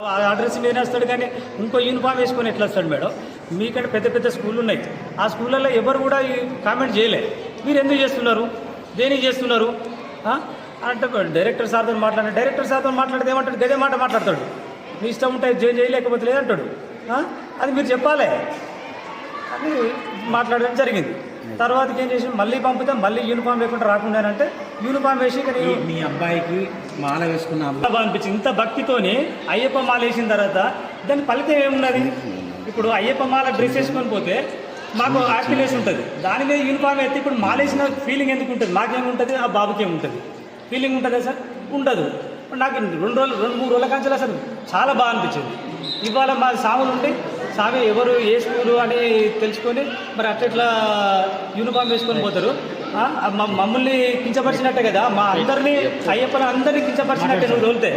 Address మీద వస్తాడు కానీ ఇంకో యూనిఫామ్ వేసుకొని ఎట్లా వస్తాడు మేడం? మీకంటే పెద్ద పెద్ద స్కూళ్ళు ఉన్నాయి. ఆ స్కూళ్ళల్లో ఎవరు కూడా కామెంట్ చేయలే. మీరు ఎందుకు చేస్తున్నారు? దేనికి చేస్తున్నారు? అంటే డైరెక్టర్ సార్తో మాట్లాడిన డైరెక్టర్ సార్తో మాట్లాడితే ఏమంటాడు? గదే మాట మాట్లాడతాడు. మీ ఇష్టం ఉంటే జే చేయలేకపోతే లేదంటాడు. అది మీరు చెప్పాలి. మాట్లాడడం జరిగింది. తర్వాతకి ఏం చేసి మళ్ళీ పంపితే మళ్ళీ యూనిఫామ్ లేకుండా రాకుండానంటే యూనిఫామ్ వేసి మీ అబ్బాయికి మాల వేసుకున్న అనిపించింది. ఇంత భక్తితోని అయ్యప్ప మాల వేసిన తర్వాత దాని ఫలితం ఏమున్నది? ఇప్పుడు అయ్యప్ప మాల డ్రెస్ వేసుకొని పోతే మాకు హ్యాపీనెస్ ఉంటుంది. దాని మీద యూనిఫామ్ అయితే ఇప్పుడు మాల వేసిన ఫీలింగ్ ఎందుకు ఉంటుంది? మాకేముంటుంది? ఆ బాబుకి ఏముంటుంది? ఫీలింగ్ ఉంటుందా సార్? ఉండదు. నాకు రెండు రోజులు రెండు మూడు రోజుల కంచెలు అసలు చాలా బాగా అనిపించింది. ఇవాళ మా సాములు ఉండి స్వామి ఎవరు ఏ స్కూలు అని తెలుసుకొని మరి అట్లా యూనిఫామ్ వేసుకొని పోతారు. మమ్మల్ని కించపరిచినట్టే కదా మా అందరినీ అయ్యప్పని అందరినీ కించపరిచినట్టే నువ్వు తోలితే.